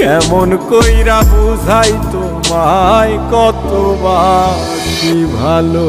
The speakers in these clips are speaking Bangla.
কেমন কইরা বুঝাই তোমায় কত কি ভালো?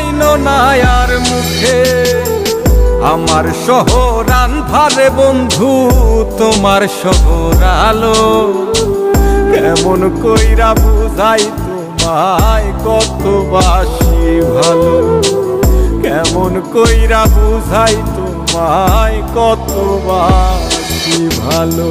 আইন নায়ার মুখে। আমার শহর আন্ধারে বন্ধু, তোমার শহর আলো কেমন কইরা বুঝাই তোমায় কত বাসি ভালো। কেমন কইরা বুঝাই তোমায় কত বাসি ভালো।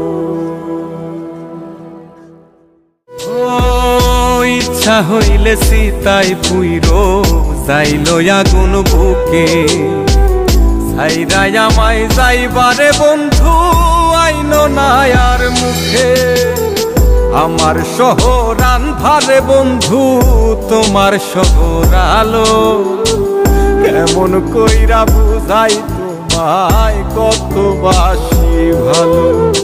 ইচ্ছা হইলে সীতায় পুইর, যাইল আগুন বুকে। সাইরাই আমায় যাইবারে বন্ধু, আইন নায়ার মুখে। আমার শহর আন্ধারে বন্ধু, তোমার শহর আলো। কেমন কইরা বুঝাই তোমায় কত বাসি ভালো।